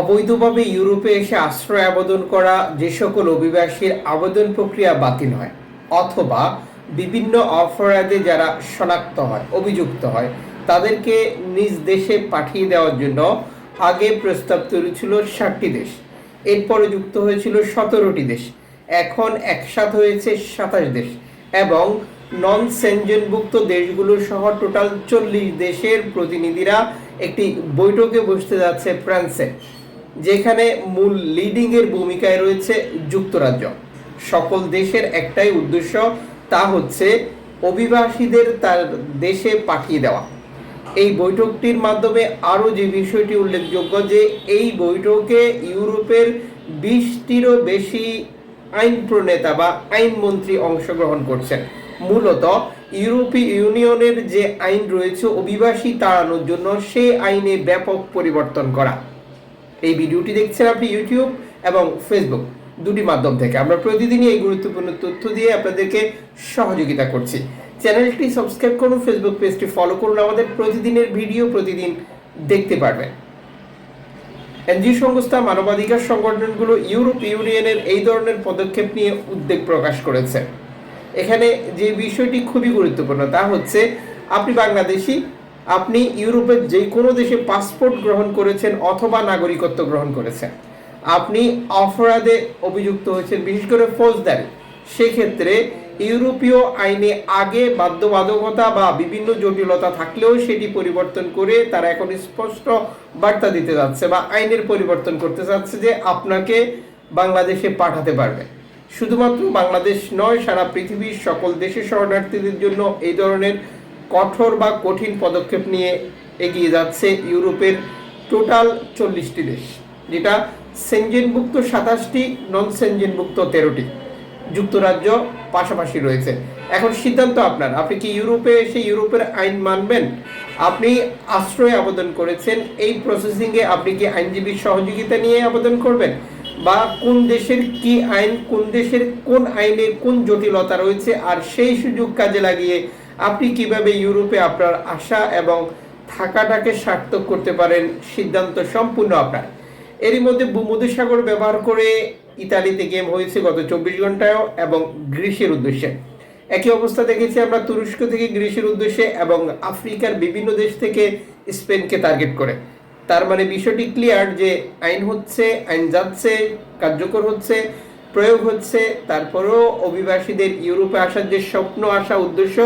অবৈধভাবে ইউরোপে এসে আশ্রয় আবেদন করা যে সকল অভিবাসীর আবেদন প্রক্রিয়া বাতিল হয়, অথবা বিভিন্ন অপরাধে যারা শনাক্ত হয়, অভিযুক্ত হয়, তাদেরকে নিজ দেশে পাঠিয়ে দেওয়ার জন্য আগে প্রস্তাব তৈরি ছিল ষাটটি দেশ। এরপরে যুক্ত হয়েছিল সতেরোটি দেশ। এখন একসাথ হয়েছে সাতাশ দেশ এবং নন সেনজেনভুক্ত দেশগুলো সহ টোটাল চল্লিশ দেশের প্রতিনিধিরা একটি বৈঠকে বসতে যাচ্ছে ফ্রান্সে। যেখানে মূল লিডিং এর ভূমিকায় রয়েছে যুক্তরাজ্য। সকল দেশের একটাই উদ্দেশ্য, তা হচ্ছে অভিবাসীদের তার দেশে পাঠিয়ে দেওয়া। এই বৈঠকটির মাধ্যমে আরও যে বিষয়টি উল্লেখযোগ্য যে এই বৈঠকে ইউরোপের বিশটিরও বেশি আইন প্রণেতা বা আইনমন্ত্রী অংশগ্রহণ করছেন। মূলত ইউরোপীয় ইউনিয়নের যে আইন রয়েছে, অভিবাসী তাড়ানোর জন্য সেই আইনে ব্যাপক পরিবর্তন করা। এই ভিডিওটি দেখছেন আপনি ইউটিউব এবং ফেসবুক দুটি মাধ্যম থেকে। আমরা প্রতিদিনই এই গুরুত্বপূর্ণ তথ্য দিয়ে আপনাদেরকে সহযোগিতা করছি। চ্যানেলটি সাবস্ক্রাইব করুন ফেসবুক পেজটি ফলো করুন, আমাদের প্রতিদিনের ভিডিও প্রতিদিন দেখতে পারবেন। এনজিও সংস্থা মানবাধিকার সংগঠনগুলো ইউরোপ ইউনিয়নের এই ধরনের পদক্ষেপ নিয়ে উদ্বেগ প্রকাশ করেছে। এখানে যে বিষয়টি খুবই গুরুত্বপূর্ণ, তা হচ্ছে আপনি বাংলাদেশি আপনি ইউরোপের যে কোনো দেশে পাসপোর্ট গ্রহণ করেছেন অথবা নাগরিকত্ব গ্রহণ করেছেন। আপনি অপরাধে অভিযুক্ত হয়েছেন, বিশেষ করে ফৌজদারি। সেক্ষেত্রে ইউরোপীয় আইনে আগে বাধ্যবাধকতা বা বিভিন্ন জটিলতা থাকলেও সেটি পরিবর্তন করে তারা এখন স্পষ্ট বার্তা দিতে যাচ্ছে বা আইনের পরিবর্তন করতে যাচ্ছে যে আপনাকে বাংলাদেশে পাঠাতে পারবে। শুধুমাত্র বাংলাদেশ নয়, সারা পৃথিবীর সকল দেশের শরণার্থীদের জন্য এই ধরনের কঠোর বা কঠিন পদক্ষেপ নিয়ে এগিয়ে যাচ্ছে ইউরোপের টোটাল চল্লিশটি দেশ, যেটা সেনজেনভুক্ত সাতাশটি নন সেনজেনভুক্ত তেরোটি যুক্তরাজ্য পাশাপাশি রয়েছে। এখন সিদ্ধান্ত আপনার, আপনি কি ইউরোপে এসে ইউরোপের আইন মানবেন? আপনি আশ্রয় আবেদন করেছেন, এই প্রসেসিংয়ে আপনি কি আইনজীবীর সহযোগিতা নিয়ে আবেদন করবেন? বা কোন দেশের কি আইন, কোন দেশের কোন আইনে কোন জটিলতা রয়েছে, আর সেই সুযোগ কাজে লাগিয়ে আপনি কীভাবে ইউরোপে আপনার আশা এবং থাকাটাকে সার্থক করতে পারেন? সিদ্ধান্ত সম্পূর্ণ আপনার। এরই মধ্যে ভূমধ্যসাগর ব্যবহার করে ইতালিতে গেম হয়েছে গত চব্বিশ ঘন্টায় এবং গ্রিসের উদ্দেশ্যে। একই অবস্থা দেখেছি আমরা তুরস্ক থেকে গ্রিসের উদ্দেশ্যে এবং আফ্রিকার বিভিন্ন দেশ থেকে স্পেনকে টার্গেট করে। তার মানে বিষয়টি ক্লিয়ার যে আইন হচ্ছে, আইন যাচ্ছে, কার্যকর হচ্ছে, প্রয়োগ হচ্ছে, তারপরেও অভিবাসীদের ইউরোপে আসার যে স্বপ্ন আসা উদ্দেশ্য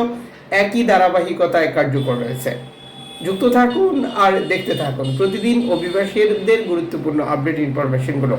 একই ধারাবাহিকতায় কার্যকর রয়েছে। যুক্ত থাকুন আর দেখতে থাকুন। প্রতিদিন অভিবাসীদের গুরুত্বপূর্ণ আপডেট ইনফরমেশনগুলো